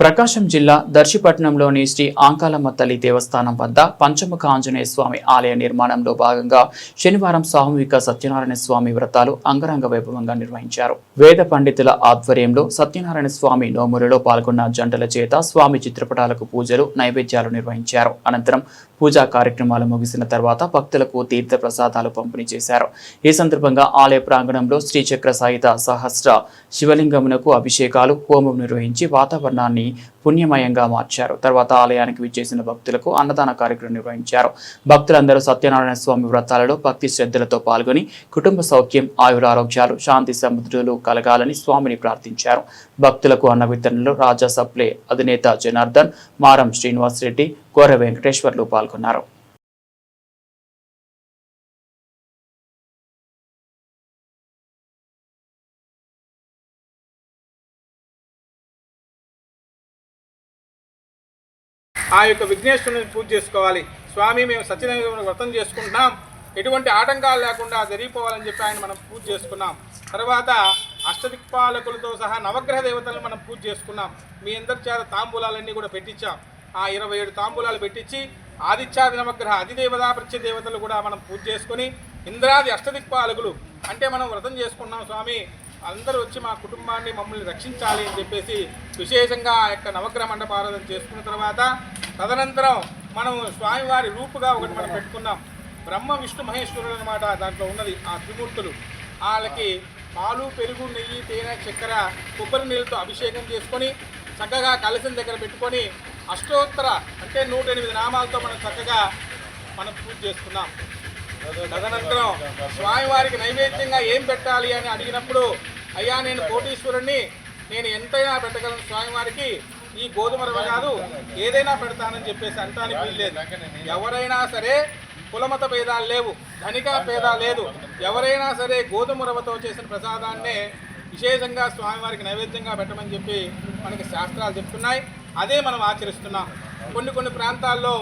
ప్రకాశం జిల్లా దర్శిపట్నంలోని శ్రీ ఆంకాలమ్మ తల్లి దేవస్థానం వద్ద పంచముఖ ఆంజనేయ స్వామి ఆలయ నిర్మాణంలో భాగంగా శనివారం సామూహిక సత్యనారాయణ స్వామి వ్రతాలు అంగరంగ వైభవంగా నిర్వహించారు. వేద పండితుల ఆధ్వర్యంలో సత్యనారాయణ స్వామి నోములలో పాల్గొన్న జంటల చేత స్వామి చిత్రపటాలకు పూజలు నైవేద్యాలు నిర్వహించారు. అనంతరం పూజా కార్యక్రమాలు ముగిసిన తర్వాత భక్తులకు తీర్థ ప్రసాదాలు పంపిణీ చేశారు. ఈ సందర్భంగా ఆలయ ప్రాంగణంలో శ్రీచక్ర సహిత సహస్ర శివలింగమునకు అభిషేకాలు హోమం నిర్వహించి వాతావరణాన్ని పుణ్యమయంగా మార్చారు. తర్వాత ఆలయానికి విచ్చేసిన భక్తులకు అన్నదాన కార్యక్రమం నిర్వహించారు. భక్తులందరూ సత్యనారాయణ స్వామి వ్రతాలలో భక్తి శ్రద్ధలతో పాల్గొని కుటుంబ సౌఖ్యం ఆయురారోగ్యాలు శాంతి సముద్రులు కలగాలని స్వామిని ప్రార్థించారు. భక్తులకు అన్న వితరణలో రాజా సప్లే అధినేత జనార్దన్ మారం శ్రీనివాస్ రెడ్డి కోర వెంకటేశ్వర్లు పాల్గొన్నారు. ఆ యొక్క విఘ్నేశ్వరుని పూజ చేసుకోవాలి. స్వామి మేము సత్యనారాయణ వ్రతం చేసుకుంటున్నాం. ఎటువంటి ఆటంకాలు లేకుండా జరిగిపోవాలని చెప్పి ఆయన మనం పూజ చేసుకున్నాం. తర్వాత అష్టదిక్పాలకులతో సహా నవగ్రహ దేవతలను మనం పూజ చేసుకున్నాం. మీ అందరి చేత తాంబూలాలన్నీ కూడా పెట్టించాం. ఆ ఇరవై ఏడు తాంబూలాలు పెట్టించి ఆదిత్యాది నవగ్రహ అధిదేవతా ప్రత్య దేవతలు కూడా మనం పూజ చేసుకొని ఇంద్రాది అష్టదిక్పాలకులు అంటే మనం వ్రతం చేసుకున్నాం స్వామి అందరూ వచ్చి మా కుటుంబాన్ని మమ్మల్ని రక్షించాలి అని చెప్పేసి విశేషంగా ఆ యొక్క నవగ్రహ మండపారాధన చేసుకున్న తర్వాత తదనంతరం మనం స్వామివారి రూపుగా ఒకటి మనం పెట్టుకున్నాం. బ్రహ్మ విష్ణు మహేశ్వరుడు అనమాట దాంట్లో ఉన్నది ఆ త్రిమూర్తులు. వాళ్ళకి పాలు పెరుగు నెయ్యి తేనె చక్కెర కొబ్బరి నీళ్ళతో అభిషేకం చేసుకొని చక్కగా కలసం దగ్గర పెట్టుకొని అష్టోత్తర అంటే నూట ఎనిమిది నామాలతో మనం చక్కగా మనం పూజ చేసుకున్నాం తదనంతరం స్వామివారికి నైవేద్యంగా ఏం పెట్టాలి అని అడిగినప్పుడు అయ్యా నేను కోటీశ్వరుణ్ణి నేను ఎంతైనా పెట్టగలను స్వామివారికి ఈ గోధుమ రవ్వ కాదు ఏదైనా పెడతానని చెప్పేసి అంటానికి వీల్లేదు. ఎవరైనా సరే కులమత భేదాలు లేవు ధనిక భేద లేదు. ఎవరైనా సరే గోధుమ రవ్వతో చేసిన ప్రసాదాన్నే విశేషంగా స్వామివారికి నైవేద్యంగా పెట్టమని చెప్పి మనకి శాస్త్రాలు చెప్తున్నాయి. అదే మనం ఆచరిస్తున్నాం. కొన్ని కొన్ని ప్రాంతాల్లో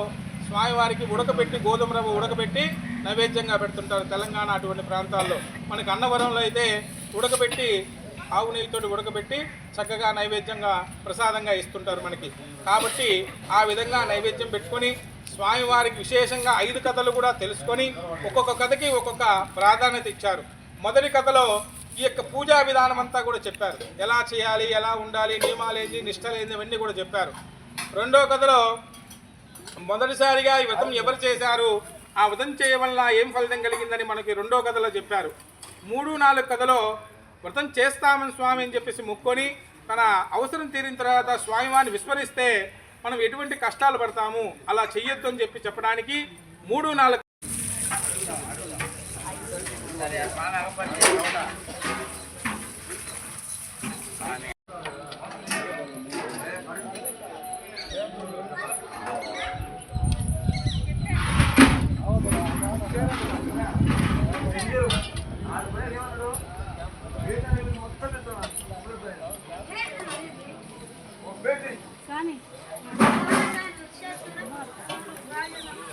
స్వామివారికి ఉడకబెట్టి గోధుమ రవ్వ ఉడకబెట్టి నైవేద్యంగా పెడుతుంటారు. తెలంగాణ అటువంటి ప్రాంతాల్లో. మనకి అన్నవరంలో అయితే ఉడకబెట్టి ఆవు నీళ్ళతో ఉడకబెట్టి చక్కగా నైవేద్యంగా ప్రసాదంగా ఇస్తుంటారు మనకి. కాబట్టి ఆ విధంగా నైవేద్యం పెట్టుకొని స్వామివారికి విశేషంగా ఐదు కథలు కూడా తెలుసుకొని ఒక్కొక్క కథకి ఒక్కొక్క ప్రాధాన్యత ఇచ్చారు. మొదటి కథలో ఈ యొక్క పూజా విధానం అంతా కూడా చెప్పారు. ఎలా చేయాలి ఎలా ఉండాలి నియమాలేంది నిష్టలేంది ఇవన్నీ కూడా చెప్పారు. రెండో కథలో మొదటిసారిగా ఈ వ్రతం ఎవరు చేశారు ఆ వ్రతం చేయడం వల్ల ఏం ఫలితం కలిగిందని మనకి రెండో కథలో చెప్పారు. మూడు నాలుగు కథలో వ్రతం చేస్తామని స్వామి అని చెప్పేసి మొక్కొని తన అవసరం తీరిన తర్వాత స్వామివారిని విస్మరిస్తే మనం ఎటువంటి కష్టాలు పడతాము అలా చెయ్యొద్దు అని చెప్పి చెప్పడానికి మూడు నాలుగు Đèn báo năng.